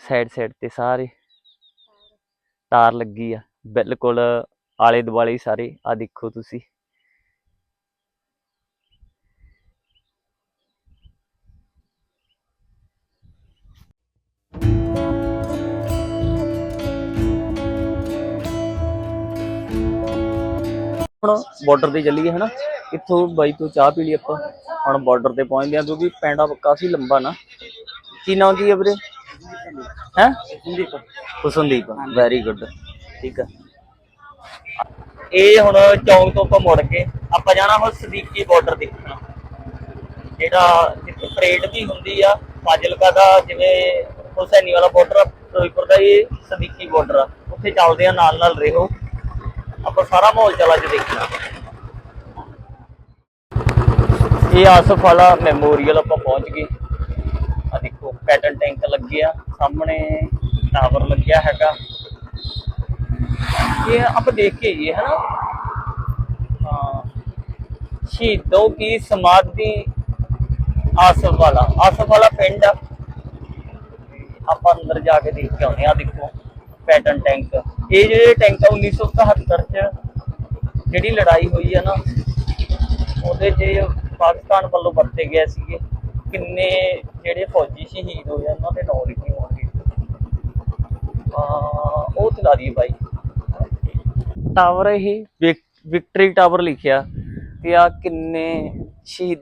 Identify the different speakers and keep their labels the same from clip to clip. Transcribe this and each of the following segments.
Speaker 1: Side side ਤੇ ਸਾਰੇ। ਤਾਰ ਲੱਗੀ ਆ। ਬਿਲਕੁਲ ਆਲੇ ਦੁਆਲੇ ਸਾਰੇ। ਆ ਦੇਖੋ ਤੁਸੀਂ। ਹੁਣ ਬਾਰਡਰ ਤੇ ਚੱਲੀਏ ਹਨਾ। ਇੱਥੋਂ ਬਾਈ ਤੋਂ ਚਾਹ ਪੀ ਲਈ ਆਪਾਂ। ਹੁਣ ਬਾਰਡਰ ਤੇ ਪਹੁੰਚਦੇ ਆ ਕਿਉਂਕਿ ਪੈਂਡਾ ਕਾਫੀ ਲੰਬਾ ਨਾ। ਕੀ ਨਾਂ ਕੀ ਵੀਰੇ? ਹੈ ਵੈਰੀ ਗੁੱਡ ਠੀਕ ਆ ਇਹ ਹੁਣ ਚੌਂਕ ਤੋਂ ਆਪਾਂ ਮੁੜ ਕੇ ਆਪਾਂ ਜਾਣਾ ਹੁਣ ਸਦੀਕੀ ਬਾਰਡਰ ਦੇਖਣਾ ਜਿਹੜਾ ਜਿੱਥੇ ਪਰੇਡ ਵੀ ਹੁੰਦੀ ਆ ਫਾਜ਼ਿਲਕਾ ਦਾ ਜਿਵੇਂ ਹੁਸੈਨੀ ਵਾਲਾ ਬਾਰਡਰ ਫਿਰੋਜ਼ਪੁਰ ਦਾ ਇਹ ਸਦੀਕੀ ਬਾਰਡਰ ਆ ਉੱਥੇ ਚੱਲਦੇ ਆ ਨਾਲ ਨਾਲ ਰਹੋ ਆਪਾਂ ਸਾਰਾ ਮਾਹੌਲ ਚਲਾ ਕੇ ਦੇਖਣਾ ਇਹ ਆਸਫ ਵਾਲਾ ਮੈਮੋਰੀਅਲ ਆਪਾਂ ਪਹੁੰਚ ਗਏ ਆ ਦੇਖੋ ਪੈਟਰਨ ਟੈਂਕ ਲੱਗਿਆ, ਸਾਹਮਣੇ ਟਾਵਰ ਲੱਗਿਆ ਹੈਗਾ। ਇਹ ਆਪਾਂ ਦੇਖ ਕੇ ਆਈਏ ਹੈ। ਨਾ ਸ਼ਹੀਦੋਂ ਕੀ ਸਮਾਧੀ ਆਸਫ ਵਾਲਾ। ਆਸਫ ਵਾਲਾ ਪਿੰਡ ਆ। ਆਪਾਂ ਅੰਦਰ ਜਾ ਕੇ ਦੇਖ ਕੇ ਆਉਂਦੇ ਆ ਦੇਖੋ ਪੈਟਰਨ ਟੈਂਕ ਇਹ ਜਿਹੜੇ ਟੈਂਕ ਆ 1971 ਚ ਜਿਹੜੀ ਲੜਾਈ ਹੋਈ ਆ ਨਾ, ਉਹਦੇ 'ਚ ਪਾਕਿਸਤਾਨ ਵੱਲੋਂ ਵਰਤੇ ਗਏ ਸੀਗੇ। ਕਿੰਨੇ ਜਿਹੜੇ ਫੌਜੀ ਸ਼ਹੀਦ ਹੋਏ ਆ, ਉਹਨਾਂ ਦੇ ਨਾਂ ਲਿਖੇ ਹੋਣਗੇ ਆ ਉਹ ਚਲਾ ਦਈਏ ਬਾਈ। ਟਾਵਰ ਇਹ ਵਿਕਟਰੀ ਟਾਵਰ ਲਿਖਿਆ ਤੇ ਆ ਕਿੰਨੇ ਸ਼ਹੀਦ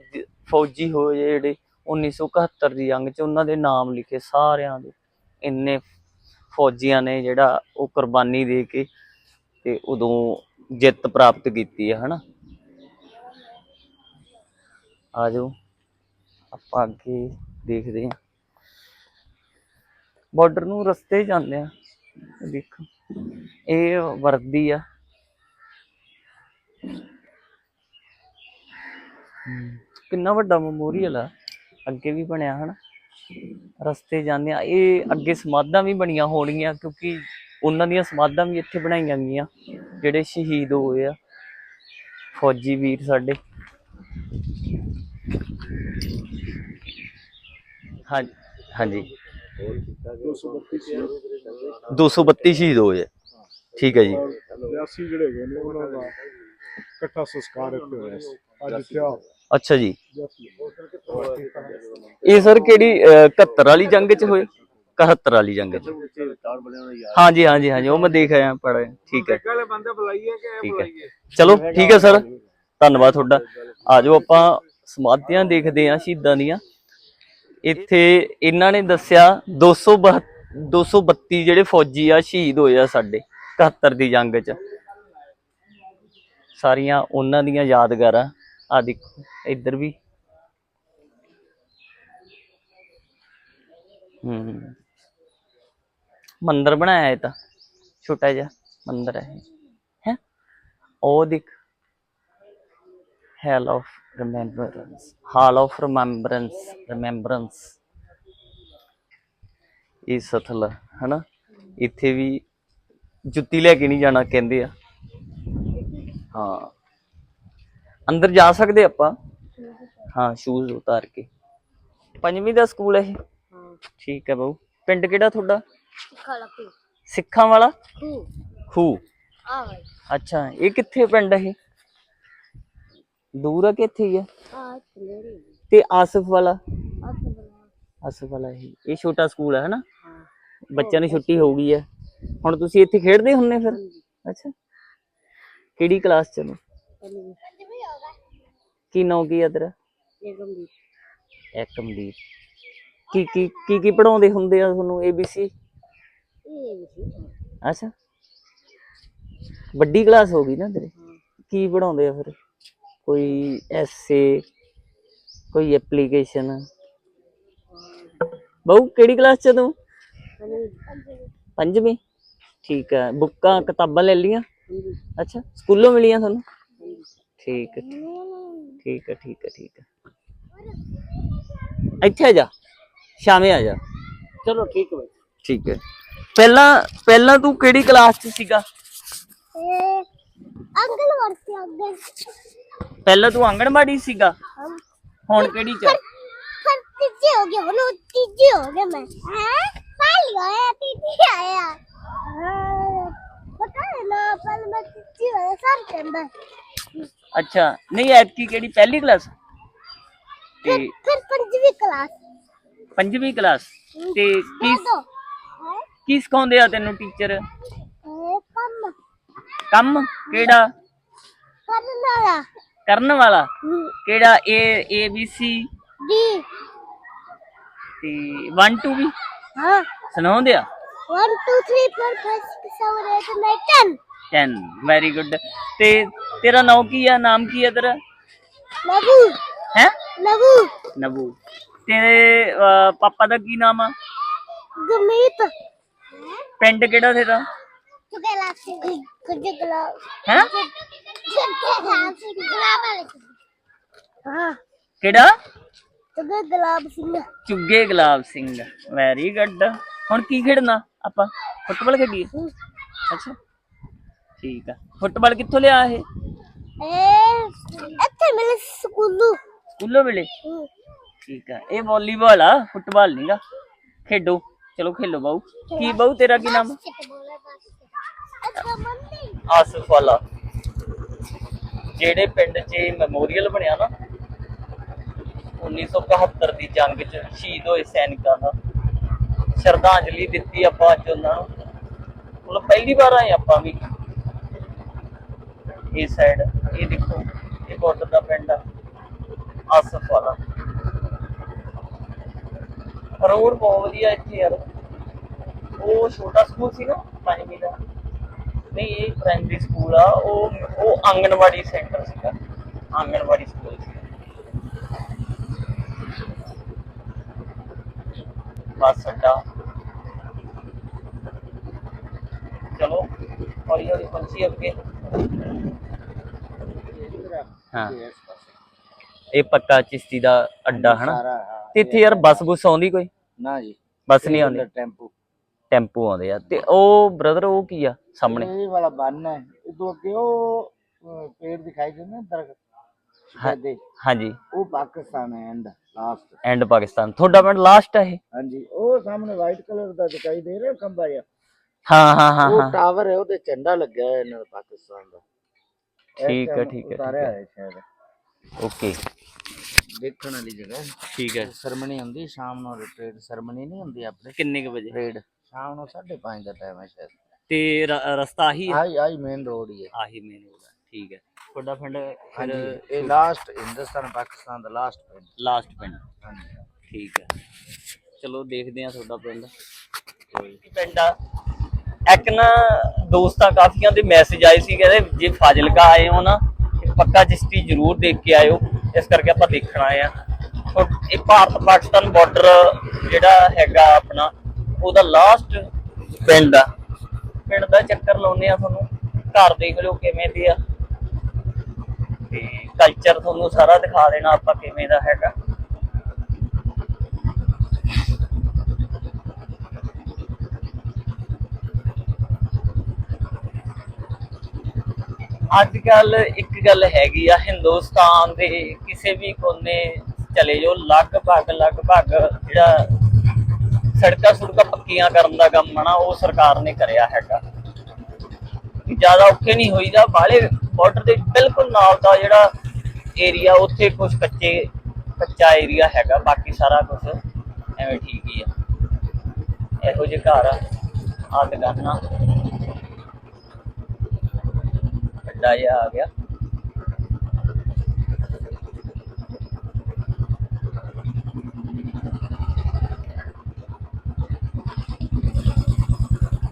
Speaker 1: ਫੌਜੀ ਹੋਏ ਜਿਹੜੇ 1971 ਦੀ ਜੰਗ 'ਚ ਉਹਨਾਂ ਦੇ ਨਾਮ ਲਿਖੇ ਸਾਰਿਆਂ ਦੇ। ਇੰਨੇ ਫੌਜੀਆਂ ਨੇ ਜਿਹੜਾ ਉਹ ਕੁਰਬਾਨੀ ਦੇ ਕੇ ਤੇ ਉਦੋਂ ਜਿੱਤ ਪ੍ਰਾਪਤ ਕੀਤੀ ਹੈ ਹਨਾ? ਆ ਜਾਓ। ਆਪਾਂ ਅੱਗੇ ਦੇਖਦੇ ਹਾਂ। ਬਾਰਡਰ ਨੂੰ ਰਸਤੇ ਜਾਂਦੇ ਆ ਦੇਖੋ, ਇਹ ਵਰਦੀ ਆ। ਕਿੰਨਾ ਵੱਡਾ ਮੈਮੋਰੀਅਲ ਆ। ਅੱਗੇ ਵੀ ਬਣਿਆ ਹਨਾ। ਰਸਤੇ ਜਾਂਦੇ ਆ ਇਹ ਅੱਗੇ ਸਮਾਧਾਂ ਵੀ ਬਣੀਆਂ ਹੋਣਗੀਆਂ ਕਿਉਂਕਿ ਉਹਨਾਂ ਦੀਆਂ ਸਮਾਧਾਂ ਵੀ ਇੱਥੇ ਬਣਾਈਆਂ ਗਈਆਂ। ਜਿਹੜੇ ਸ਼ਹੀਦ ਹੋਏ ਆ। ਫੌਜੀ ਵੀਰ ਸਾਡੇ। ਹਾਂ ਹਾਂਜੀ। 232 ਸ਼ਹੀਦ ਹੋਏ ਆ ਠੀਕ ਹੈ ਜੀ।
Speaker 2: 82 ਜਿਹੜੇ ਹੈਗੇ ਨੇ ਉਹਨਾਂ ਦਾ ਇਕੱਠਾ ਸੰਸਕਾਰ ਇੱਥੇ ਹੋਇਆ ਸੀ। ਅੱਜ ਇੱਥੇ ਆ।
Speaker 1: ਅੱਛਾ ਜੀ।
Speaker 2: 82
Speaker 1: ਇਹ ਸਰ ਕਿਹੜੀ ਅਹ, 71 ਵਾਲੀ ਜੰਗ ਚ ਹੋਏ? 71 ਵਾਲੀ ਜੰਗ ਚ। ਹਾਂਜੀ ਹਾਂਜੀ ਹਾਂਜੀ ਉਹ ਮੈਂ ਦੇਖ ਆਇਆ ਪੜ੍ਹ ਠੀਕ ਹੈ। ਠੀਕ ਹੈ। ਚਲੋ ਠੀਕ ਹੈ ਸਰ। ਧੰਨਵਾਦ ਤੁਹਾਡਾ। ਆ ਜਾਓ ਆਪਾਂ ਸਮਾਧੀਆਂ ਦੇਖਦੇ ਹਾਂ ਸ਼ਹੀਦਾਂ ਦੀਆਂ। ਇੱਥੇ ਇਹਨਾਂ ਨੇ ਦੱਸਿਆ 232 232 ਜਿਹੜੇ ਫੌਜੀ ਆ, ਸ਼ਹੀਦ ਹੋਏ ਆ ਸਾਡੇ 71 ਦੀ ਜੰਗ 'ਚ। ਸਾਰੀਆਂ ਉਹਨਾਂ ਦੀਆਂ ਯਾਦਗਾਰਾਂ ਆ ਦੇਖੋ, ਇੱਧਰ ਵੀ। ਹੂੰ ਮੰਦਿਰ ਬਣਾਇਆ ਇਹ ਤਾਂ, ਛੋਟਾ ਜਿਹਾ ਮੰਦਰ ਹੈ ਹੈ? ਉਹ ਦੇਖ। Hall of remembrance hall of remembrance remembrance ਇਹ ਸਥਲ ਹਨਾ? ਇੱਥੇ ਵੀ ਜੁੱਤੀ ਲੈ ਕੇ ਨਹੀਂ ਜਾਣਾ ਕਹਿੰਦੇ ਆ। ਹਾਂ। ਅੰਦਰ ਜਾ ਸਕਦੇ ਆਪਾਂ? ਹਾਂ ਸ਼ੂਜ਼ ਉਤਾਰ ਕੇ। ਪੰਜਵੀਂ ਦਾ ਸਕੂਲ ਹੈ ਇਹ?
Speaker 3: ਹਾਂ
Speaker 1: ਠੀਕ ਹੈ ਬਾਊ। ਪਿੰਡ ਕਿਹੜਾ ਤੁਹਾਡਾ? ਸਿੱਖਾਂ ਵਾਲਾ
Speaker 3: ਕੋ
Speaker 1: ਖੂ
Speaker 3: ਆ
Speaker 1: ਅੱਛਾ ਇਹ ਕਿੱਥੇ ਪਿੰਡ ਇਹ? ਦੂਰ ਆ ਕਿ ਇੱਥੇ ਹੀ ਆ? ਤੇ ਆਸਫ ਵਾਲਾ? ਆਸਫ ਵਾਲਾ। ਇਹ ਇਹ ਛੋਟਾ ਸਕੂਲ ਹੈ ਹਨਾ?
Speaker 3: ਹਾਂ।
Speaker 1: ਬੱਚਿਆਂ ਨੂੰ ਛੁੱਟੀ ਹੋ ਗਈ ਹੈ ਹੁਣ ਤੁਸੀਂ ਇੱਥੇ ਖੇਡਦੇ ਹੁੰਨੇ ਫਿਰ? ਅੱਛਾ। ਕਿਹੜੀ ਕਲਾਸ ਚ ਨੂੰ ਕੀ ਨਾਂ ਕੀ ਆ ਤੇਰਾ? ਏਕਮਦੀਪ ਕੀ ਕੀ ਕੀ ਕੀ ਪੜਾਉਂਦੇ ਹੁੰਦੇ ਆ ਤੁਹਾਨੂੰ ABC
Speaker 3: ਇਹ ਵੀ ਸੀ
Speaker 1: ਅੱਛਾ। ਵੱਡੀ ਕਲਾਸ ਹੋ ਗਈ ਨਾ ਤੇਰੇ। ਕੀ ਪੜਾਉਂਦੇ ਆ ਫਿਰ? ਕੋਈ ਐਸੇ ਕੋਈ ਐਪਲੀਕੇਸ਼ਨ ਬਹੁ ਕਿਹੜੀ ਕਲਾਸ ਚ ਤੂੰ? ਪੰਜਵੀਂ। ਠੀਕ ਹੈ ਬੁੱਕਾਂ ਕਿਤਾਬਾਂ ਲੈ ਲੀਆਂ ਅੱਛਾ ਸਕੂਲੋਂ ਮਿਲੀਆਂ ਤੁਹਾਨੂੰ? ਠੀਕ ਹੈ ਠੀਕ ਹੈ ਠੀਕ ਹੈ ਠੀਕ ਹੈ ਇੱਥੇ ਆ ਜਾ ਸ਼ਾਮੇ ਆ ਜਾ।
Speaker 3: ਚਲੋ ਠੀਕ ਹੈ
Speaker 1: ਠੀਕ ਹੈ ਪਹਿਲਾਂ ਪਹਿਲਾਂ ਤੂੰ ਕਿਹੜੀ ਕਲਾਸ 'ਚ ਸੀਗਾ?
Speaker 3: ਅੰਕਲ ਵਰਤੀ ਅੰਕਲ
Speaker 1: ਪਹਿਲਾਂ ਤੂੰ ਆਂਗਣਵਾੜੀ ਸੀਗਾ। ਹੁਣ ਕਿਹੜੀ ਚ?
Speaker 3: ਤੀਜੀ ਹੋ ਗਿਆ ਹੁਣ ਤੀਜੀ ਹੋ ਗਿਆ ਮੈਂ। ਹੈ? ਪਾਲੀ ਹੋਇਆ ਤੀਜੀ ਆਇਆ। ਪਤਾ ਨਾ ਪਰ ਮੈਂ ਤੀਜੀ ਹੋਇਆ ਸਭ ਕਹਿੰਦਾ।
Speaker 1: ਅੱਛਾ ਨਹੀਂ ਐਤਕੀ ਕਿਹੜੀ ਪਹਿਲੀ ਕਲਾਸ? ਤੇ
Speaker 3: ਫਿਰ ਪੰਜਵੀਂ ਕਲਾਸ।
Speaker 1: ਪੰਜਵੀਂ ਕਲਾਸ। ਤੇ ਕੀ ਕੀ ਸਿਖਾਉਂਦੇ ਆ ਤੈਨੂੰ ਟੀਚਰ?
Speaker 3: ਕੰਮ?
Speaker 1: ਕਿਹੜਾ?
Speaker 3: ਕਰਨ ਵਾਲਾ।
Speaker 1: ਕਰਨ ਵਾਲਾ? ਕਿਹੜਾ? ਏ ਏ ਬੀ ਸੀ
Speaker 3: ਡੀ
Speaker 1: ਤੇ 1 2 ਵੀ?
Speaker 3: ਹਾਂ।
Speaker 1: ਸੁਣਾਉਂਦੇ ਆ?
Speaker 3: 1 2 3 4 5 6 7 8 9 10
Speaker 1: 10 ਵੈਰੀ ਗੁੱਡ ਤੇ ਤੇਰਾ ਨਾਮ ਕੀ ਆ? ਨਾਮ ਕੀ ਆ ਤੇਰਾ?
Speaker 3: ਨਬੂ
Speaker 1: ਹੈ?
Speaker 3: ਨਬੂ
Speaker 1: ਨਬੂ ਤੇਰੇ ਪਾਪਾ ਦਾ ਕੀ ਨਾਮ ਆ?
Speaker 3: ਗਮੀਤ
Speaker 1: ਪਿੰਡ ਕਿਹੜਾ ਤੇਰਾ?
Speaker 3: ਚੁਗਲਾ ਸਿੰਘ ਕੁਝ ਗਲਾ
Speaker 1: ਹੈ?
Speaker 3: ਚੁਗਲਾ ਸਿੰਘ ਗੁਲਾਬ ਹਾਂ
Speaker 1: ਕਿਹੜਾ?
Speaker 3: ਚੁਗਲਾ ਗੁਲਾਬ ਸਿੰਘ।
Speaker 1: ਚੁੱਗੇ ਗੁਲਾਬ ਸਿੰਘ। ਵੈਰੀ ਗੁੱਡ ਹੁਣ ਕੀ ਖੇਡਣਾ ਆਪਾਂ? ਫੁੱਟਬਾਲ ਖੇਡੀਏ? ਅੱਛਾ। ਠੀਕ ਆ। ਫੁੱਟਬਾਲ ਕਿੱਥੋਂ ਲਿਆ ਇਹ?
Speaker 3: ਇਹ ਇੱਥੇ ਮਿਲੇ ਸਕੂਲੂ।
Speaker 1: ਸਕੂਲੋਂ ਵੇਲੇ ਠੀਕ ਆ। ਇਹ ਵਾਲੀਬਾਲ ਆ ਫੁੱਟਬਾਲ ਨਹੀਂਗਾ ਖੇਡੋ। ਚਲੋ ਖੇਲੋ ਬਾਊ। ਕੀ ਬਾਊ ਤੇਰਾ ਕੀ ਨਾਮ?
Speaker 3: ਅੱਛਾ ਮੰਮੀ।
Speaker 1: ਆਸਫ ਵਾਲਾ। ਜਿਹੜੇ ਪਿੰਡ 'ਚ ਮੈਮੋਰੀਅਲ ਬਣਿਆ ਨਾ 1971 ਦੀ ਜੰਗ 'ਚ ਸ਼ਹੀਦ ਹੋਏ ਸੈਨਿਕਾਂ ਦਾ, ਸ਼ਰਧਾਂਜਲੀ ਦਿੱਤੀ ਆਪਾਂ ਅੱਜ ਉਹਨਾਂ ਨੂੰ। ਮਤਲਬ ਪਹਿਲੀ ਵਾਰ ਆਏ ਆਪਾਂ ਵੀ। ਇਹ ਸਾਈਡ ਇਹ ਦੇਖੋ, ਇਹ ਬਾਰਡਰ ਦਾ ਪਿੰਡ ਆ, ਆਸਫ ਵਾਲਾ। ਰੋਡ ਬਹੁਤ ਵਧੀਆ ਇੱਥੇ ਯਾਰ। ਉਹ ਛੋਟਾ ਸਕੂਲ ਸੀ ਨਾ, ਪੰਜਵੀਂ ਦਾ। ਨਹੀਂ ਇਹ ਪ੍ਰਾਇਮਰੀ ਸਕੂਲ ਆ ਉਹ ਉਹ ਆਂਗਣਵਾੜੀ ਸੈਂਟਰ ਸੀਗਾ। ਆਂਗਣਵਾੜੀ ਸਕੂਲ ਸੀ ਬੱਸ ਅੱਡਾ। ਚਲੋ ਹੌਲੀ ਹੌਲੀ ਪੰਛੀ ਅੱਗੇ। ਹਾਂ। ਇਹ ਪੱਕਾ ਚਿਸ਼ਤੀ ਦਾ ਅੱਡਾ ਹਨਾ? ਤੇ ਇੱਥੇ ਯਾਰ ਬੱਸ ਬੁੱਸ ਆਉਂਦੀ ਕੋਈ?
Speaker 4: ਨਾ ਜੀ।
Speaker 1: ਬੱਸ ਨਹੀਂ ਆਉਂਦੀ?
Speaker 4: ਟੈਂਪੂ।
Speaker 1: ਟੈਂਪੂ ਆਉਂਦੇ ਆ। ਤੇ ਉਹ ਬ੍ਰਦਰ ਉਹ ਕੀ ਆ? ਸਾਹਮਣੇ।
Speaker 4: ਇਹ ਵਾਲਾ ਬੰਨ ਹੈ। ਇਹ ਤੋਂ ਅੱਗੇ ਉਹ ਅਹ, ਪੇੜ ਦਿਖਾਈ ਦਿੰਦੇ ਨੇ ਦਰਖਤ ਸਫੈਦੇ
Speaker 1: ਹਾਂਜੀ।
Speaker 4: ਉਹ ਪਾਕਿਸਤਾਨ ਹੈ ਐਂਡ ਲਾਸਟ
Speaker 1: ਐਂਡ ਪਾਕਿਸਤਾਨ। ਤੁਹਾਡਾ ਪਿੰਡ ਲਾਸਟ ਇਹ?
Speaker 4: ਹਾਂਜੀ ਉਹ ਸਾਹਮਣੇ ਵਾਈਟ ਕਲਰ ਦਾ ਦਿਖਾਈ ਦੇ ਰਿਹਾ ਖੰਭਾ ਜਿਹਾ।
Speaker 1: ਹਾਂ ਹਾਂ ਹਾਂ
Speaker 4: ਉਹ
Speaker 1: ਹਾਂ।
Speaker 4: ਟਾਵਰ ਹੈ ਉਹਦੇ ਝੰਡਾ ਲੱਗਿਆ ਹੋਇਆ ਇਹਨਾਂ ਦਾ ਪਾਕਿਸਤਾਨ ਦਾ। ਇਸ
Speaker 1: ਠੀਕ ਹੈ,
Speaker 4: time
Speaker 1: ਠੀਕ ਹੈ,
Speaker 4: ਉਤਾਰਿਆ ਹੈ ਸ਼ਾਇਦ।
Speaker 1: ਓਕੇ।
Speaker 4: ਦੇਖਣ ਵਾਲੀ ਜਗ੍ਹਾ ਹੈ।
Speaker 1: ਠੀਕ ਹੈ।
Speaker 4: ਸਰਮਣੀ ਹੁੰਦੀ ਸ਼ਾਮ ਨੂੰ ਰਿਟਰੀਟ ਸਰਮਣੀ ਨਹੀਂ ਹੁੰਦੀ ਆਪਣੇ।
Speaker 1: ਕਿੰਨੇ ਕੁ ਵਜੇ?
Speaker 4: ਪਰੇਡ ਸ਼ਾਮ ਨੂੰ 5:30 ਦਾ ਟਾਈਮ ਹੈ ਸ਼ਾਇਦ।
Speaker 1: ਤੇ ਰ- ਰਸਤਾ ਆਹੀ ਹੈ?
Speaker 4: ਆਈ ਆਈ ਮੇਨ ਰੋਡ ਹੀ ਹੈ।
Speaker 1: ਆਹੀ ਮੇਨ ਰੋਡ ਹੈ ਠੀਕ ਹੈ। ਤੁਹਾਡਾ ਪਿੰਡ
Speaker 4: ਹਾਂਜੀ
Speaker 1: ਫਿਰ
Speaker 4: ਇਹ ਲਾਸਟ ਹਿੰਦੁਸਤਾਨ ਪਾਕਿਸਤਾਨ ਦਾ ਲਾਸਟ ਪਿੰਡ।
Speaker 1: ਲਾਸਟ ਪਿੰਡ।
Speaker 4: ਹਾਂਜੀ।
Speaker 1: ਠੀਕ ਹੈ। ਚਲੋ ਦੇਖਦੇ ਆ ਤੁਹਾਡਾ ਪਿੰਡ। ਪਿੰਡ ਆ। ਇੱਕ ਨਾ ਦੋਸਤਾਂ ਕਾਫੀਆਂ ਦੇ ਮੈਸੇਜ ਆਏ ਸੀ ਕਹਿੰਦੇ ਜੇ ਫਾਜ਼ਿਲਕਾ ਆਏ ਹੋ ਨਾ ਤੇ ਪੱਕਾ ਚਿਸ਼ਤੀ ਜ਼ਰੂਰ ਦੇਖ ਕੇ ਆਇਓ। ਇਸ ਕਰਕੇ ਆਪਾਂ ਦੇਖਣ ਆਏ ਆ ਔਰ ਇਹ ਭਾਰਤ ਪਾਕਿਸਤਾਨ ਬਾਰਡਰ ਜਿਹੜਾ ਹੈਗਾ ਆਪਣਾ ਉਹਦਾ ਲਾਸਟ ਪਿੰਡ ਆ। ਪਿੰਡ ਦਾ ਚੱਕਰ ਲਾਉਨੇ ਆ ਤੁਹਾਨੂੰ, ਘਰ ਦੇਖ ਲਿਓ ਕਿਵੇਂ ਦੇ ਆ। ਤੇ ਕਲਚਰ ਤੁਹਾਨੂੰ ਸਾਰਾ ਦਿਖਾ ਦੇਣਾ ਆਪਾਂ ਕਿਵੇਂ ਦਾ ਹੈਗਾ। ਅੱਜ ਕੱਲ ਇੱਕ ਗੱਲ ਹੈਗੀ ਆ, ਹਿੰਦੁਸਤਾਨ ਦੇ ਕਿਸੇ ਵੀ ਕੋਨੇ ਚਲੇ ਜਾਓ ਲਗਭਗ ਲਗਭਗ ਜਿਹੜਾ ਸੜਕਾਂ ਸੁੜਕਾਂ ਪੱਕੀਆਂ ਕਰਨ ਦਾ ਕੰਮ ਆ ਨਾ ਉਹ ਸਰਕਾਰ ਨੇ ਕਰਿਆ ਹੈਗਾ। ਜ਼ਿਆਦਾ ਔਖੇ ਨਹੀਂ ਹੋਈਦਾ, ਬਾਹਲੇ ਬਾਰਡਰ ਦੇ ਬਿਲਕੁਲ ਨਾਲ ਦਾ ਜਿਹੜਾ ਏਰੀਆ ਉੱਥੇ ਕੁਝ ਕੱਚੇ, ਕੱਚਾ ਏਰੀਆ ਹੈਗਾ, ਬਾਕੀ ਸਾਰਾ ਕੁਝ ਐਵੇਂ ਠੀਕ ਹੀ ਆ। ਇਹੋ ਜਿਹੇ ਘਰ ਆ ਆ ਦੁਕਾਨਾਂ ਵੱਡਾ ਜਿਹਾ ਆ ਗਿਆ।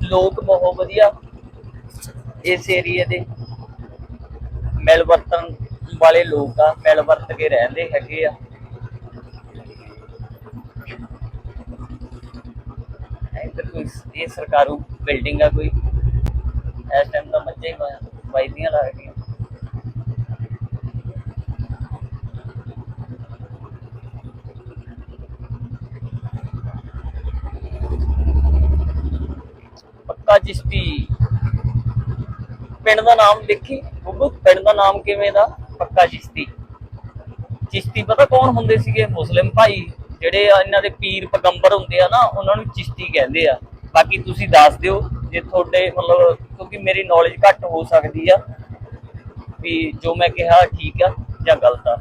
Speaker 1: ਲੋਕ ਬਹੁਤ ਵਧੀਆ ਇਸ ਏਰੀਏ ਦੇ। ਮਿਲ ਵਰਤਨ ਵਾਲੇ ਲੋਕ ਆ, ਮਿਲ ਵਰਤ ਕੇ ਰਹਿੰਦੇ ਹੈਗੇ ਆ। ਇੱਧਰ ਕੋਈ ਇਹ ਸਰਕਾਰੂ ਬਿਲਡਿੰਗ ਆ ਕੋਈ। ਇਸ ਟਾਈਮ ਦਾ ਮੱਝੇ ਹੀ ਵਾਈਦੀਆਂ ਲੱਗਦੀਆਂ ਪੱਕਾ ਚਿਸ਼ਤੀ ਪਿੰਡ ਦਾ ਨਾਮ ਦੇਖੀ ਬੱਬੂ ਪਿੰਡ ਦਾ ਨਾਮ ਕਿਵੇਂ ਦਾ? ਪੱਕਾ ਚਿਸ਼ਤੀ ਚਿਸ਼ਤੀ ਪਤਾ ਕੌਣ ਹੁੰਦੇ ਸੀਗੇ? ਮੁਸਲਿਮ ਭਾਈ ਜਿਹੜੇ ਇਹਨਾਂ ਦੇ ਪੀਰ ਪੈਗੰਬਰ ਹੁੰਦੇ ਆ ਨਾ, ਉਹਨਾਂ ਨੂੰ ਚਿਸ਼ਤੀ ਕਹਿੰਦੇ ਆ। ਬਾਕੀ ਤੁਸੀਂ ਦੱਸ ਦਿਓ ਜੇ ਤੁਹਾਡੇ ਮਤਲਬ, ਕਿਉਂਕਿ ਮੇਰੀ ਨੌਲੇਜ ਘੱਟ ਹੋ ਸਕਦੀ ਆ, ਵੀ ਜੋ ਮੈਂ ਕਿਹਾ ਠੀਕ ਆ ਜਾਂ ਗਲਤ ਆ।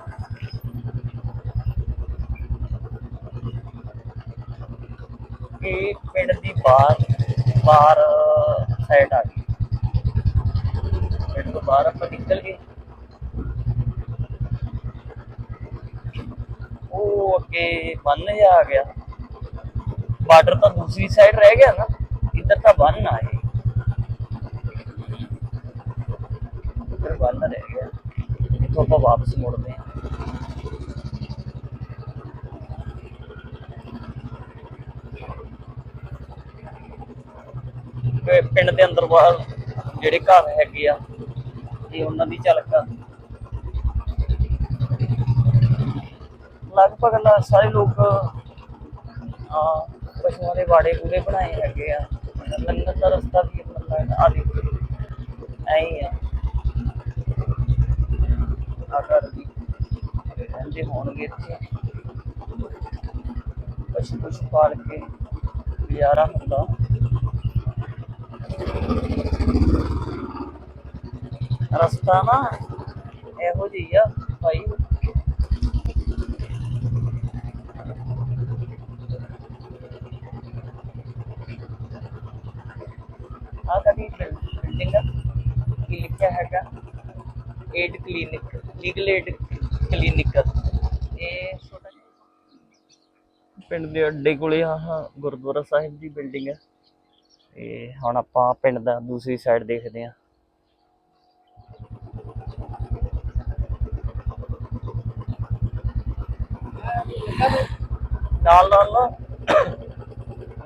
Speaker 1: ਇਹ ਪਿੰਡ ਦੀ ਬਾਹਰ ਬਾਹਰ ਸਾਈਡ ਆ ਗਈ ਪਿੰਡ ਤੋਂ ਬਾਹਰ ਆਪਾਂ ਨਿਕਲ ਗਏ ਉਹ ਅੱਗੇ ਬੰਨ ਜਾ ਆ ਗਿਆ ਬਾਰਡਰ ਤਾਂ ਦੂਸਰੀ ਸਾਈਡ ਰਹਿ ਗਿਆ ਨਾ ਇੱਧਰ ਤਾਂ ਬੰਨ ਆ ਇਹ ਇੱਧਰ ਬੰਨ ਰਹਿ ਗਿਆ ਇੱਥੋਂ ਆਪਾਂ ਵਾਪਸ ਮੁੜਦੇ ਤੇ ਪਿੰਡ ਦੇ ਅੰਦਰ ਬਾਹਰ ਜਿਹੜੇ ਘਰ ਹੈਗੇ ਆ, ਇਹ ਉਹਨਾਂ ਦੀ ਝਲਕ ਆ। ਲਗਭਗ ਸਾਰੇ ਲੋਕ, ਆ, ਪਸ਼ੂਆਂ ਦੇ ਬਾੜੇ ਪੂਰੇ ਬਣਾਏ ਹੈਗੇ ਆ। ਲੰਗਰ ਦਾ ਰਸਤਾ ਵੀ ਆਪਣਾ ਆ ਦੇਖੋ ਐਂ ਆ। ਆ ਘਰ ਰਹਿੰਦੇ ਹੋਣਗੇ ਇੱਥੇ। ਪਸ਼ੂ ਪਸ਼ੂ ਪਾਲ ਕੇ ਗੁਜ਼ਾਰਾ ਹੁੰਦਾ। ਰਸਤਾ ਨਾ ਇਹੋ ਜਿਹੀ ਆ ਭਾਈ। ਆ ਕਦੀ ਬਿਲਡਿੰਗ ਕੀ ਲਿਖਿਆ ਹੈਗਾ? Aid clinic legal aid clinic ਇਹ ਛੋਟਾ ਪਿੰਡ ਦੇ ਅੱਡੇ ਕੋਲੇ ਆਹ ਗੁਰਦੁਆਰਾ ਸਾਹਿਬ ਦੀ ਬਿਲਡਿੰਗ ਹੈ ਤੇ ਹੁਣ ਆਪਾਂ ਪਿੰਡ ਦਾ ਦੂਸਰੀ ਸਾਈਡ ਦੇਖਦੇ ਹਾਂ। ਨਾਲ ਨਾਲ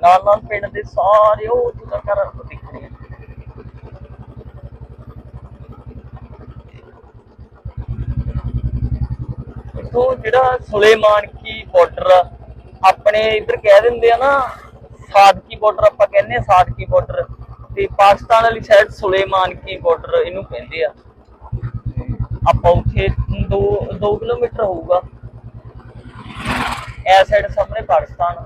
Speaker 1: ਨਾਲ ਨਾਲ ਪਿੰਡ ਦੇ ਸਾਰੇ ਉਹ ਜਿਹੜਾ ਘਰ ਦਿਖਣੇ ਆ। ਇੱਥੋਂ ਜਿਹੜਾ ਸੁਲੇਮਾਨ ਕੀ ਬਾਰਡਰ ਆਪਣੇ ਇੱਧਰ ਕਹਿ ਦਿੰਦੇ ਆ ਨਾ ਸਾਦਕੀ ਬਾਰਡਰ ਆਪਾਂ ਕਹਿੰਦੇ ਆ ਸਾਦਕੀ ਬਾਰਡਰ ਤੇ ਪਾਕਿਸਤਾਨ ਵਾਲੀ ਸਾਈਡ ਸੁਲੇਮਾਨ ਕੀ ਬਾਰਡਰ ਇਹਨੂੰ ਕਹਿੰਦੇ ਆ। ਆਪਾਂ ਉੱਥੇ 2 2 ਕਿਲੋਮੀਟਰ ਹੋਊਗਾ। ਇਹ ਸਾਈਡ ਸਾਹਮਣੇ ਪਾਕਿਸਤਾਨ,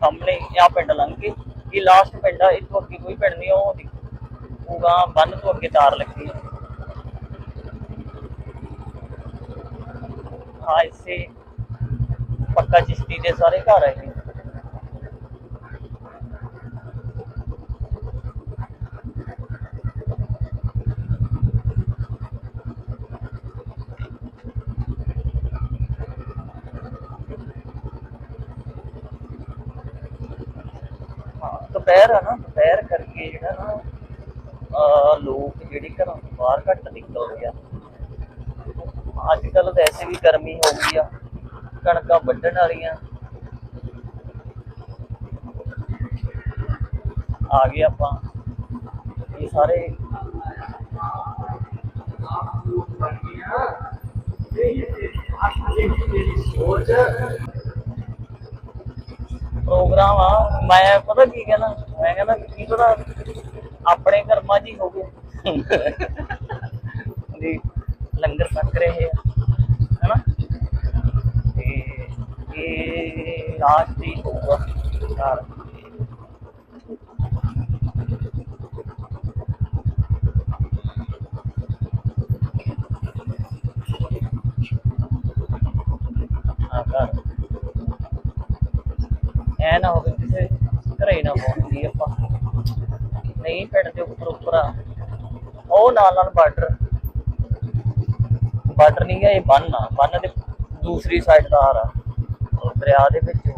Speaker 1: ਸਾਹਮਣੇ ਆ ਪਿੰਡ ਲੰਘ ਕੇ ਇਹ ਲਾਸਟ ਪਿੰਡ ਆ, ਇੱਥੋਂ ਅੱਗੇ ਕੋਈ ਪਿੰਡ ਨਹੀਂ, ਉਹ ਦੇਖੋ। ਉਹ ਬੰਨ ਤੋਂ ਅੱਗੇ ਤਾਰ ਲੱਗੀ ਆ। ਹਾਂ, ਇਸੇ ਪੱਕਾ ਚਿਸ਼ਤੀ ਦੇ ਸਾਰੇ ਘਰ ਹੈ ਹਾਂ ਦੁਪਹਿਰ ਆ ਨਾ, ਦੁਪਹਿਰ ਕਰਕੇ ਜਿਹੜਾ ਨਾ, ਅਹ ਲੋਕ ਜਿਹੜੇ ਘਰਾਂ ਤੋਂ ਬਾਹਰ ਘੱਟ ਨਿਕਲਦੇ ਆ। ਅੱਜ ਕੱਲ ਵੈਸੇ ਵੀ ਗਰਮੀ ਹੋ ਗਈ ਆ, ਕਣਕਾਂ ਵੱਢਣ ਵਾਲੀਆਂ। ਆ ਗਏ ਆਪਾਂ, ਇਹ ਸਾਰੇ। ਪ੍ਰੋਗਰਾਮ ਆ, ਮੈਂ ਪਤਾ ਕੀ ਕਹਿਣਾ, ਮੈਂ ਕਹਿੰਦਾ ਕੀ ਪਤਾ, ਆਪਣੇ ਕਰਮਾਂ 'ਚ ਹੀ ਹੋ ਗਏ। ਜੀ ਲੰਗਰ ਛਕ ਰਹੇ ਆ, ਹੈਨਾ? ਤੇ ਇਹ ਲਾਸਟ ਹੀ ਹੋਊਗਾ, ਘਰ। ਐ ਨਾ ਹੋਵੇ ਕਿਸੇ ਘਰੇ ਨਾ ਪਹੁੰਚੀ ਆਪਾਂ। ਨਹੀਂ, ਪਿੰਡ ਦੇ ਉੱਪਰ ਉੱਪਰ ਆ। ਉਹ ਨਾਲ ਨਾਲ ਬਾਰਡਰ। ਬਾਰਡਰ ਨਹੀਂ ਹੈ ਇਹ ਬੰਨ ਆ। ਬੰਨ ਦੇ ਦੂਸਰੀ ਸਾਈਡ ਦਾ ਆ। ਦਰਿਆ ਦੇ ਵਿੱਚ।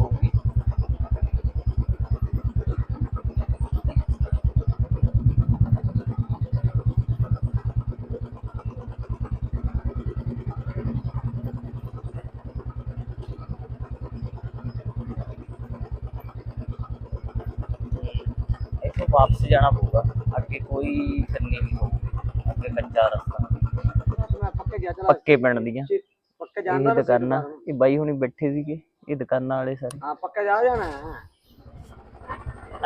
Speaker 1: ਵਾਪਸ ਜਾਣਾ ਪਊਗਾ। ਅੱਗੇ ਕੋਈ ਕਰਨੀ ਨਹੀਂ ਹੋਊਗੀ। ਅੱਗੇ ਕੱਚਾ ਰਸਤਾ।
Speaker 4: ਪੱਕੇ
Speaker 1: ਪਿੰਡ ਦੀਆਂ।
Speaker 4: ਪੱਕੇ ਜਾਣਾ
Speaker 1: ਦੁਕਾਨਾਂ ਇਹ ਬਾਈ ਹੁਣੀ ਬੈਠੇ ਸੀਗੇ। ਇਹ ਦੁਕਾਨਾਂ ਵਾਲੇ ਸਾਰੇ।
Speaker 4: ਹਾਂ ਪੱਕੇ ਜਾ ਜਾਣਾ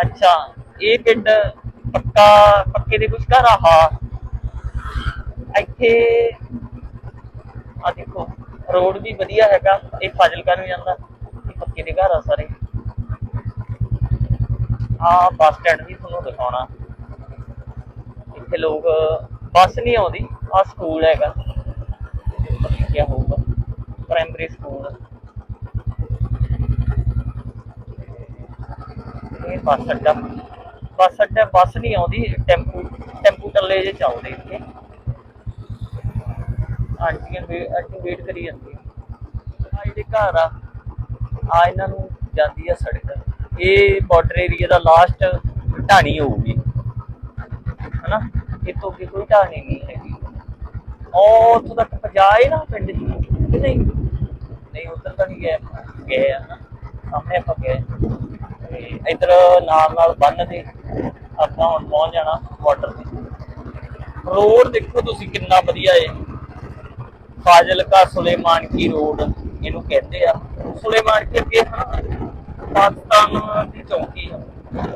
Speaker 1: ਅੱਛਾ ਇਹ ਪਿੰਡ ਪੱਕਾ ਪੱਕੇ ਦੇ ਕੁਝ ਘਰ ਆ? ਹਾਂ। ਇੱਥੇ ਆ ਦੇਖੋ ਰੋਡ ਵੀ ਵਧੀਆ ਹੈਗਾ। ਇਹ ਫਾਜ਼ਿਲਕਾ ਨੂੰ ਜਾਂਦਾ। ਇਹ ਪੱਕੇ ਦੇ ਘਰ ਆ ਸਾਰੇ। ਆ ਬੱਸ ਸਟੈਂਡ ਵੀ ਤੁਹਾਨੂੰ ਦਿਖਾਉਣਾ। ਇੱਥੇ ਲੋਕ, ਬੱਸ ਨਹੀਂ ਆਉਂਦੀ, ਆ ਸਕੂਲ ਹੈਗਾ। ਉੱਪਰ ਹੋਊਗਾ ਪ੍ਰਾਇਮਰੀ ਸਕੂਲ। ਇਹ ਬੱਸ ਅੱਡਾ। ਬੱਸ ਅੱਡਾ, ਬੱਸ ਨਹੀਂ ਆਉਂਦੀ, ਟੈਂਪੂ ਟੈਂਪੂ ਟੱਲੇ ਜੇ ਚੱਲਦੇ ਇੱਥੇ। ਆਂਟੀਆਂ ਵੇਟ ਕਰੀ ਜਾਂਦੀ ਆ ਜਿਹੜੇ ਘਰ ਆ ਆ ਇਹਨਾਂ ਨੂੰ ਜਾਂਦੀ ਆ ਸੜਕ। ਇਹ ਬਾਰਡਰ ਏਰੀਆ ਦਾ ਲਾਸਟ ਢਾਣੀ ਹੋਊਗੀ। ਹਨਾ? ਇੱਥੋਂ ਅੱਗੇ ਕੋਈ ਢਾਣੀ ਨਹੀਂ ਹੈਗੀ। ਉਹ ਉੱਥੋਂ ਤੱਕ ਪਹੁੰਚਾਏ ਨਾ ਪਿੰਡ ਚ ਨਹੀਂ? ਨਹੀਂ, ਉੱਧਰ ਤਾਂ ਨਹੀਂ ਗਏ ਗਏ ਆ ਨਾ। ਸਾਹਮਣੇ ਆਪਾਂ ਗਏ। ਇਧਰ ਨਾਲ ਨਾਲ ਬੰਨ ਦੇ। ਆਪਾਂ ਹੁਣ ਪਹੁੰਚ ਜਾਣਾ ਬਾਰਡਰ ਤੇ। ਰੋਡ ਦੇਖੋ ਤੁਸੀਂ ਕਿੰਨਾ ਵਧੀਆ ਏ। ਫਾਜ਼ਿਲਕਾ ਸੁਲੇਮਾਨ ਕੀ ਰੋਡ ਇਹਨੂੰ ਕਹਿੰਦੇ ਆ। ਸੁਲੇਮਾਨ ਕੀ ਅੱਗੇ ਪਾਕਿਸਤਾਨ ਦੀ ਚੌਕੀ ਆ।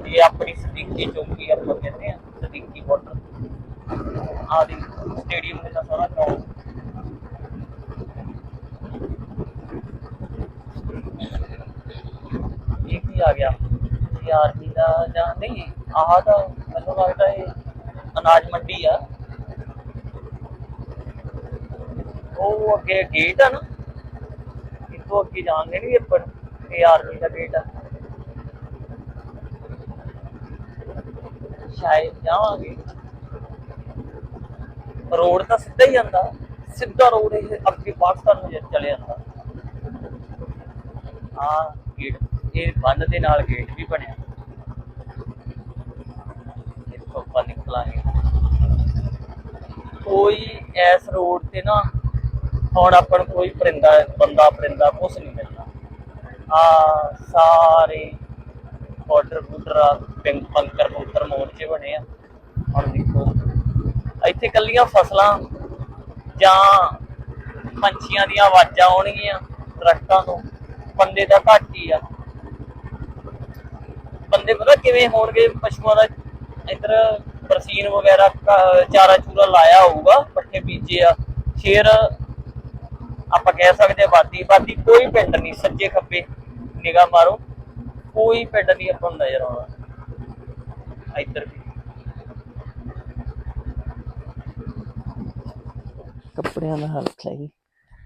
Speaker 1: ਇਹ ਆਪਣੀ ਸਦੀਕੀ ਚੌਕੀ ਆਪਾਂ ਕਹਿੰਦੇ ਆ, ਸਦੀਕੀ ਬਾਰਡਰ ਆਦੀ ਸਟੇਡੀਅਮ ਦੇ ਸਾਰਾ ਗਰਾਊਂਡ ਇਹ ਕੀ ਆ ਗਿਆ? ਇਹ ਆਰਮੀ ਦਾ ਜਾਂ ਨਹੀਂ, ਆਹ ਤਾਂ ਮੈਨੂੰ ਲੱਗਦਾ ਇਹ ਅਨਾਜ ਮੰਡੀ ਆ। ਉਹ ਅੱਗੇ ਗੇਟ ਆ ਨਾ, ਇੱਥੋਂ ਅੱਗੇ ਜਾਣਦੇ ਨਹੀਂ ਆਪਾਂ ਇਹ ਆਰਮੀ ਦਾ ਗੇਟ ਆ ਸ਼ਾਇਦ ਜਾਵਾਂਗੇ। ਰੋਡ ਤਾਂ ਸਿੱਧਾ ਹੀ ਜਾਂਦਾ ਸਿੱਧਾ ਰੋਡ ਇਹ ਅੱਗੇ ਪਾਕਿਸਤਾਨ ਨੂੰ ਚਲੇ ਜਾਂਦਾ। ਆ ਗੇਟ ਇਹ ਬੰਦ ਦੇ ਨਾਲ ਗੇਟ ਵੀ ਬਣਿਆ। ਇੱਥੋਂ ਆਪਾਂ ਨਿਕਲਾਂਗੇ। ਕੋਈ ਐਸ ਰੋਡ ਤੇ ਨਾ, ਹੁਣ ਆਪਾਂ ਕੋਈ ਪਰਿੰਦਾ, ਬੰਦਾ ਪਰਿੰਦਾ ਕੁਛ ਨਹੀਂ ਆ ਸਾਰੇ ਬਾਰਡਰ ਬੂਡਰ ਆ ਪਿੰਕ ਪੰਕਰ ਪੁੰਕਰ ਮੋਰਚੇ ਬਣੇ ਆ। ਹੁਣ ਦੇਖੋ, ਇੱਥੇ ਕੱਲੀਆਂ ਫਸਲਾਂ ਜਾਂ ਪੰਛੀਆਂ ਦੀਆਂ ਆਵਾਜ਼ਾਂ ਆਉਣਗੀਆਂ ਦਰਖਤਾਂ ਤੋਂ, ਬੰਦੇ ਦਾ ਘੱਟ ਹੀ ਆ। ਬੰਦੇ ਪਤਾ ਕਿਵੇਂ ਹੋਣਗੇ, ਪਸ਼ੂਆਂ ਦਾ ਇੱਧਰ ਬਰਸੀਨ ਵਗੈਰਾ ਚਾਰਾ ਚੂਰਾ ਲਾਇਆ ਹੋਊਗਾ, ਪੱਠੇ ਬੀਜੇ ਆ ਸ਼ੇਰ ਆਪਾਂ ਕਹਿ ਸਕਦੇ ਆ ਬਾਦੀ। ਬਾਦੀ ਕੋਈ ਪਿੰਡ ਨਹੀਂ ਸੱਜੇ ਖੱਬੇ। ਨਿਗਾਹ ਮਾਰੋ। ਕੋਈ ਪਿੰਡ ਨਹੀਂ ਆਪਾਂ ਨੂੰ ਨਜ਼ਰ ਆਉਣਾ। ਇੱਧਰ ਵੀ। ਕੱਪੜਿਆਂ ਦਾ ਹਾਲਤ ਹੈ ਜੀ।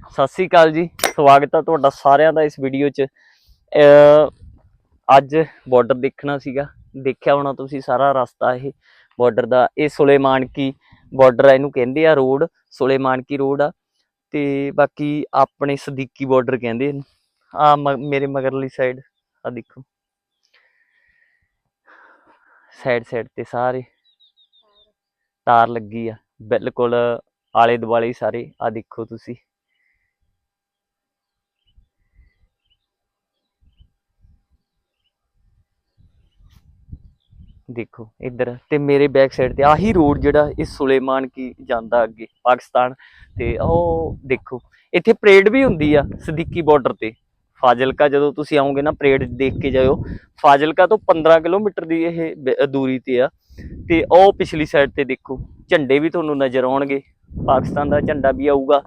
Speaker 1: ਸਤਿ ਸ੍ਰੀ ਅਕਾਲ ਜੀ। ਸਵਾਗਤ ਹੈ ਤੁਹਾਡਾ ਸਾਰਿਆਂ ਦਾ ਇਸ ਵੀਡੀਓ 'ਚ। ਅਹ ਅੱਜ ਬਾਰਡਰ ਦੇਖਣਾ ਸੀਗਾ। ਦੇਖਿਆ ਹੋਣਾ ਤੁਸੀਂ ਸਾਰਾ ਰਸਤਾ ਇਹ ਬਾਰਡਰ ਦਾ। ਇਹ ਸੁਲੇਮਾਨ ਕੀ ਬਾਰਡਰ ਇਹਨੂੰ ਕਹਿੰਦੇ ਆ ਰੋਡ ਸੁਲੇਮਾਨ ਕੀ ਰੋਡ ਆ। ਤੇ ਬਾਕੀ ਆਪਣੇ ਸਦੀਕੀ ਬਾਰਡਰ ਕਹਿੰਦੇ ਆ। ਮੇਰੇ ਮਗਰਲੀ ਸਾਈਡ ਆ ਦੇਖੋ। ਸਾਈਡ ਸਾਈਡ ਤੇ ਸਾਰੇ। ਤਾਰ ਲੱਗੀ ਆ। ਬਿਲਕੁਲ ਆਲੇ ਦੁਆਲੇ ਸਾਰੇ। ਆ ਦੇਖੋ ਤੁਸੀਂ। ਦੇਖੋ ਇੱਧਰ, ਤੇ ਮੇਰੇ ਬੈਕ ਸਾਈਡ ਤੇ ਆਹੀ ਰੋਡ ਜਿਹੜਾ ਇਹ ਸੁਲੇਮਾਨ ਕੀ ਜਾਂਦਾ ਅੱਗੇ, ਪਾਕਿਸਤਾਨ। ਤੇ ਉਹ ਦੇਖੋ, ਇੱਥੇ ਪਰੇਡ ਵੀ ਹੁੰਦੀ ਆ ਸਦੀਕੀ ਬਾਰਡਰ ਤੇ। ਫਾਜ਼ਿਲਕਾ ਜਦੋਂ ਤੁਸੀਂ ਆਓਗੇ ਨਾ ਪਰੇਡ ਦੇਖ ਕੇ ਜਾਇਓ, ਫਾਜ਼ਿਲਕਾ ਤੋਂ 15 ਕਿਲੋਮੀਟਰ ਦੀ ਇਹ ਬ- ਦੂਰੀ ਤੇ ਆ। ਤੇ ਉਹ ਪਿਛਲੀ ਸਾਈਡ ਤੇ ਦੇਖੋ, ਝੰਡੇ ਵੀ ਤੁਹਾਨੂੰ ਨਜ਼ਰ ਆਉਣਗੇ। ਪਾਕਿਸਤਾਨ ਦਾ ਝੰਡਾ ਵੀ ਆਊਗਾ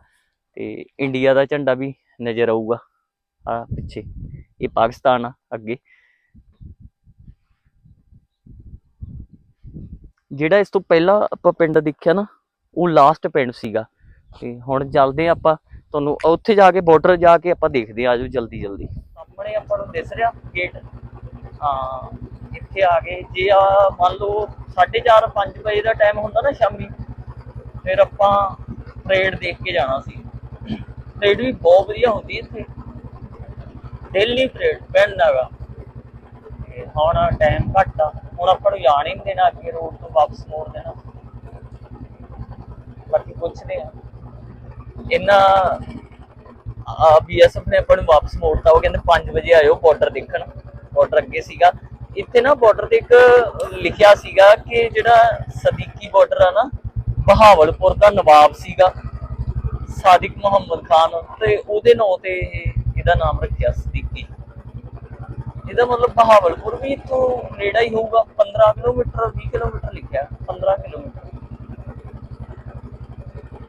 Speaker 1: ਤੇ ਇੰਡੀਆ ਦਾ ਝੰਡਾ ਵੀ ਨਜ਼ਰ ਆਊਗਾ। ਆ ਪਿੱਛੇ, ਇਹ ਪਾਕਿਸਤਾਨ ਆ ਅੱਗੇ। ਜਿਹੜਾ ਇਸ ਤੋਂ ਪਹਿਲਾਂ ਆਪਾਂ ਪਿੰਡ ਦੇਖਿਆ ਨਾ, ਉਹ ਲਾਸਟ ਪਿੰਡ ਸੀਗਾ। ਤੇ ਹੁਣ ਚੱਲਦੇ ਹਾਂ ਆਪਾਂ, ਤੁਹਾਨੂੰ ਉੱਥੇ ਜਾ ਕੇ ਬਾਰਡਰ ਜਾ ਕੇ ਆਪਾਂ ਦੇਖਦੇ ਹਾਂ, ਆਜੋ ਜਲਦੀ ਜਲਦੀ। ਸਾਹਮਣੇ ਆਪਾਂ ਨੂੰ ਦਿਸ ਰਿਹਾ ਗੇਟ ਹਾਂ, ਇੱਥੇ ਆ ਗਏ। ਜੇ ਆ ਮੰਨ ਲਓ 4:30 5 ਵਜੇ ਦਾ ਟਾਈਮ ਹੁੰਦਾ ਨਾ ਸ਼ਾਮੀ, ਫਿਰ ਆਪਾਂ ਪਰੇਡ ਦੇਖ ਕੇ ਜਾਣਾ ਸੀ। ਪਰੇਡ ਵੀ ਬਹੁਤ ਵਧੀਆ ਹੁੰਦੀ ਇੱਥੇ। ਡੇਲੀ ਪਰੇਡ ਪਿੰਡ ਹੈਗਾ ਹੁਣ ਟਾਈਮ ਘੱਟ ਆ। ਹੁਣ ਆਪਾਂ ਨੂੰ ਜਾਣ ਹੀ ਨਹੀਂ ਦੇਣਾ ਅੱਗੇ ਰੋਡ ਤੋਂ ਵਾਪਸ ਮੋੜ ਦੇਣਾ। ਬਾਕੀ ਪੁੱਛਦੇ ਆ। ਇਹਨਾਂ ਆ ਬੀਐਸਐਫ ਨੇ ਆਪਾਂ ਨੂੰ ਵਾਪਸ ਮੋੜਤਾ। ਉਹ ਕਹਿੰਦੇ 5 ਵਜੇ ਆਇਓ ਬਾਰਡਰ ਦੇਖਣ। ਬਾਰਡਰ ਅੱਗੇ ਸੀਗਾ। ਇੱਥੇ ਨਾ ਬਾਰਡਰ ਤੇ ਇੱਕ ਲਿਖਿਆ ਸੀਗਾ ਕਿ ਜਿਹੜਾ ਸਦੀਕੀ ਬਾਰਡਰ ਆ ਨਾ, ਬਹਾਵਲਪੁਰ ਦਾ ਨਵਾਬ ਸੀਗਾ। ਸਾਦਿਕ ਮੁਹੰਮਦ ਖਾਨ। ਤੇ ਉਹਦੇ ਨਾਂ ਤੇ ਇਹਦਾ ਨਾਮ ਰੱਖਿਆ ਸੀ। ਇਹਦਾ ਮਤਲਬ ਬਹਾਵਲਪੁਰ ਵੀ ਇੱਥੋਂ ਨੇੜਾ ਹੀ ਹੋਊਗਾ 15 ਕਿਲੋਮੀਟਰ 20 ਕਿਲੋਮੀਟਰ ਲਿਖਿਆ 15 ਕਿਲੋਮੀਟਰ।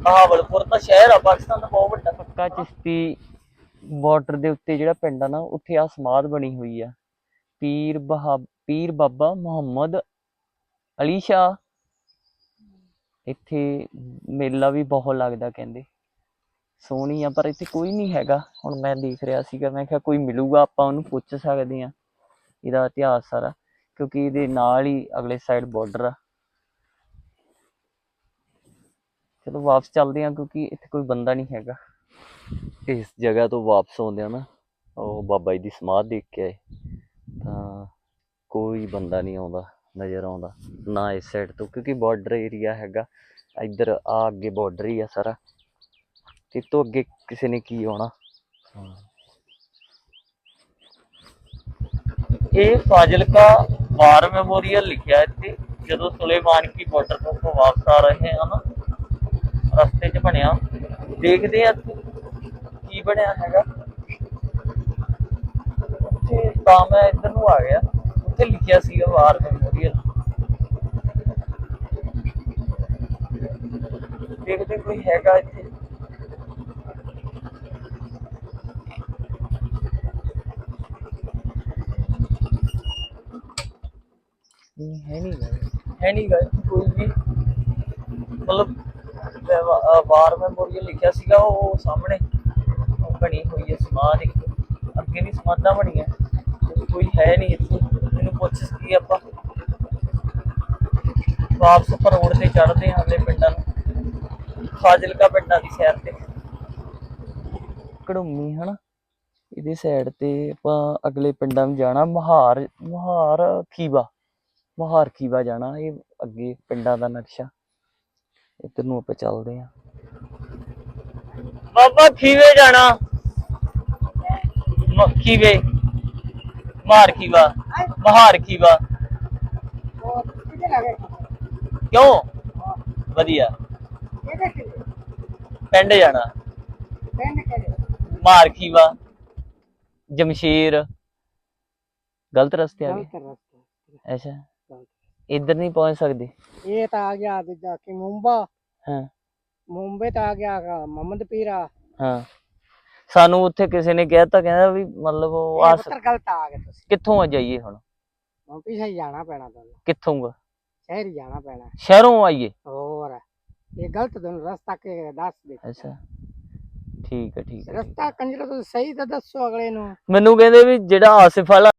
Speaker 1: ਬਹਾਵਲਪੁਰ ਤਾਂ ਸ਼ਹਿਰ ਆ, ਪਾਕਿਸਤਾਨ ਦਾ ਬਹੁਤ ਵੱਡਾ। ਪੱਕਾ ਚਿਸ਼ਤੀ ਬਾਰਡਰ ਦੇ ਉੱਤੇ ਜਿਹੜਾ ਪਿੰਡ ਆ ਨਾ, ਉੱਥੇ ਆ ਸਮਾਧ ਬਣੀ ਹੋਈ ਆ। ਪੀਰ ਬਹਾ, ਪੀਰ ਬਾਬਾ ਮੁਹੰਮਦ ਅਲੀ ਸ਼ਾਹ। ਇੱਥੇ ਮੇਲਾ ਵੀ ਬਹੁਤ ਲੱਗਦਾ ਕਹਿੰਦੇ। ਸੋਹਣੀ ਆ, ਪਰ ਇੱਥੇ ਕੋਈ ਨਹੀਂ ਹੈਗਾ। ਹੁਣ ਮੈਂ ਦੇਖ ਰਿਹਾ ਸੀਗਾ, ਮੈਂ ਕਿਹਾ ਕੋਈ ਮਿਲੂਗਾ, ਆਪਾਂ ਉਹਨੂੰ ਪੁੱਛ ਸਕਦੇ ਆ ਇਹਦਾ ਇਤਿਹਾਸ ਸਾਰਾ, ਕਿਉਂਕਿ ਇਹਦੇ ਨਾਲ ਹੀ ਅਗਲੇ ਸਾਈਡ ਬਾਰਡਰ ਆ। ਚਲੋ ਵਾਪਸ ਚੱਲਦੇ ਆ ਕਿਉਂਕਿ ਇੱਥੇ ਕੋਈ ਬੰਦਾ ਨਹੀਂ ਹੈਗਾ। ਇਸ ਜਗ੍ਹਾ ਤੋਂ ਵਾਪਸ ਆਉਂਦੇ ਆ ਨਾ, ਉਹ ਬਾਬਾ ਜੀ ਦੀ ਸਮਾਧ ਦੇਖ ਕੇ ਆਏ। ਤਾਂ ਕੋਈ ਬੰਦਾ ਨਹੀਂ ਆਉਂਦਾ, ਨਜ਼ਰ ਆਉਂਦਾ। ਨਾ ਇਸ ਸਾਈਡ ਤੋਂ, ਕਿਉਂਕਿ ਬਾਰਡਰ ਏਰੀਆ ਹੈਗਾ। ਇੱਧਰ ਆ ਅੱਗੇ ਬਾਰਡਰ ਹੀ ਆ ਸਾਰਾ। ਤੇ ਇਹ ਤੋਂ ਅੱਗੇ ਕਿਸੇ ਨੇ ਕੀ ਆਉਣਾ ਹਾਂ। ਇਹ ਫਾਜ਼ਿਲਕਾ ਵਾਰ ਮੈਮੋਰੀਅਲ ਲਿਖਿਆ ਇੱਥੇ, ਜਦੋਂ ਸੁਲੇਮਾਨ ਕੀ ਬਾਰਡਰ ਤੋਂ ਵਾਪਸ ਆ ਰਹੇ ਹਨ, ਰਸਤੇ 'ਚ ਬਣਿਆ। ਦੇਖਦੇ ਆ ਕੀ ਬਣਿਆ ਹੈਗਾ। ਉੱਥੇ ਤਾਂ ਮੈਂ ਇੱਧਰ ਨੂੰ ਆ ਗਿਆ, ਉੱਥੇ ਲਿਖਿਆ ਸੀਗਾ ਵਾਰ ਮੈਮੋਰੀਅਲ। ਦੇਖਦੇ ਕੋਈ ਹੈਗਾ ਇੱਥੇ? ਹੈ ਨਹੀਂ ਹੈ ਨਹੀਂ ਗਾ ਕੋਈ ਵੀ ਮਤਲਬ ਵਾਰ ਮੈਮੋਰੀਅਲ ਲਿਖਿਆ ਸੀਗਾ ਉਹ ਸਾਹਮਣੇ ਬਣੀ ਹੋਈ ਹੈ ਸਮਾਧ ਇੱਕ ਅੱਗੇ ਵੀ ਸਮਾਧਾਂ ਬਣੀਆਂ। ਕੋਈ ਹੈ ਨਹੀਂ ਇੱਥੇ ਮੈਨੂੰ ਪੁੱਛ ਸਕੀ ਆਪਾਂ। ਵਾਪਸ ਉੱਪਰ ਰੋਡ ਤੇ ਚੜ੍ਹਦੇ ਹਾਂ ਅਗਲੇ ਪਿੰਡਾਂ ਨੂੰ ਫਾਜ਼ਿਲਕਾ ਪਿੰਡਾਂ ਦੀ ਸੈਰ ਤੇ। ਕੜੂਮੀ ਹਨਾ? ਇਹਦੇ ਸਾਈਡ ਤੇ ਆਪਾਂ ਅਗਲੇ ਪਿੰਡਾਂ ਨੂੰ ਜਾਣਾ ਮਹਾਰ ਮਹਾਰ ਖੀਵਾ। ਮਹਾਰ ਖੀਵਾ ਜਾਣਾ ਇਹ ਅੱਗੇ ਪਿੰਡਾਂ ਦਾ ਨਕਸ਼ਾ। ਇੱਧਰ ਨੂੰ ਆਪਾਂ ਚੱਲਦੇ ਹਾਂ। ਬਾਬਾ ਖੀਵੇ ਜਾਣਾ। ਮ- ਖੀਵੇ। ਮਹਾਰ ਖੀਵਾ ਮਹਾਰ ਖੀਵਾ ਕਿਉਂ? ਵਧੀਆ। ਪਿੰਡ ਜਾਣਾ। ਮਾਰ ਖੀਵਾ ਜਮਸ਼ੀਰ। ਗਲਤ ਰਸਤੇ ਆ ਗਏ। ਅੱਛਾ। ਇੱਧਰ ਨਹੀਂ ਪਹੁੰਚ ਸਕਦੇ।
Speaker 5: ਇਹ ਤਾਂ ਆ ਗਿਆ ਦੂਜਾ ਕਿ ਮੁੰਬਾ।
Speaker 1: ਹਾਂ।
Speaker 5: ਮੁੰਬਈ ਤਾਂ ਆ ਗਿਆ ਗਾ ਮੁਹੰਮਦ ਪੀਰਾ
Speaker 1: ਹਾਂ। ਸਾਨੂੰ ਉੱਥੇ ਕਿਸੇ ਨੇ ਕਹਿਤਾ ਕਹਿੰਦਾ ਵੀ ਮਤਲਬ ਉਹ
Speaker 5: ਇਹ
Speaker 1: ਆਸ
Speaker 5: ਪੁੱਤਰ ਗਲਤ ਆ ਗਏ ਤੁਸੀਂ।
Speaker 1: ਕਿੱਥੋਂ ਆ ਜਾਈਏ ਹੁਣ?
Speaker 5: ਹੁਣ ਪਿੱਛੇ ਹੀ ਜਾਣਾ ਪੈਣਾ ਤੁਹਾਨੂੰ।
Speaker 1: ਕਿੱਥੋਂ ਗਾ
Speaker 5: ਸ਼ਹਿਰ ਹੀ ਜਾਣਾ ਪੈਣਾ।
Speaker 1: ਸ਼ਹਿਰੋਂ ਆਈਏ?
Speaker 5: ਹੋਰ ਇਹ ਗਲਤ ਤੁਹਾਨੂੰ ਰਸਤਾ ਕਿ ਦੱਸ ਦੇ।
Speaker 1: ਅੱਛਾ। ਠੀਕ ਹੈ ਠੀਕ ਹੈ
Speaker 5: ਰਸਤਾ ਕੰਜਰਾ ਤੁਸੀਂ ਸਹੀ ਤਾਂ ਦੱਸੋ ਅਗਲੇ ਨੂੰ।
Speaker 1: ਮੈਨੂੰ ਕਹਿੰਦੇ ਵੀ ਜਿਹੜਾ ਆਸਿਫ ਵਾਲਾ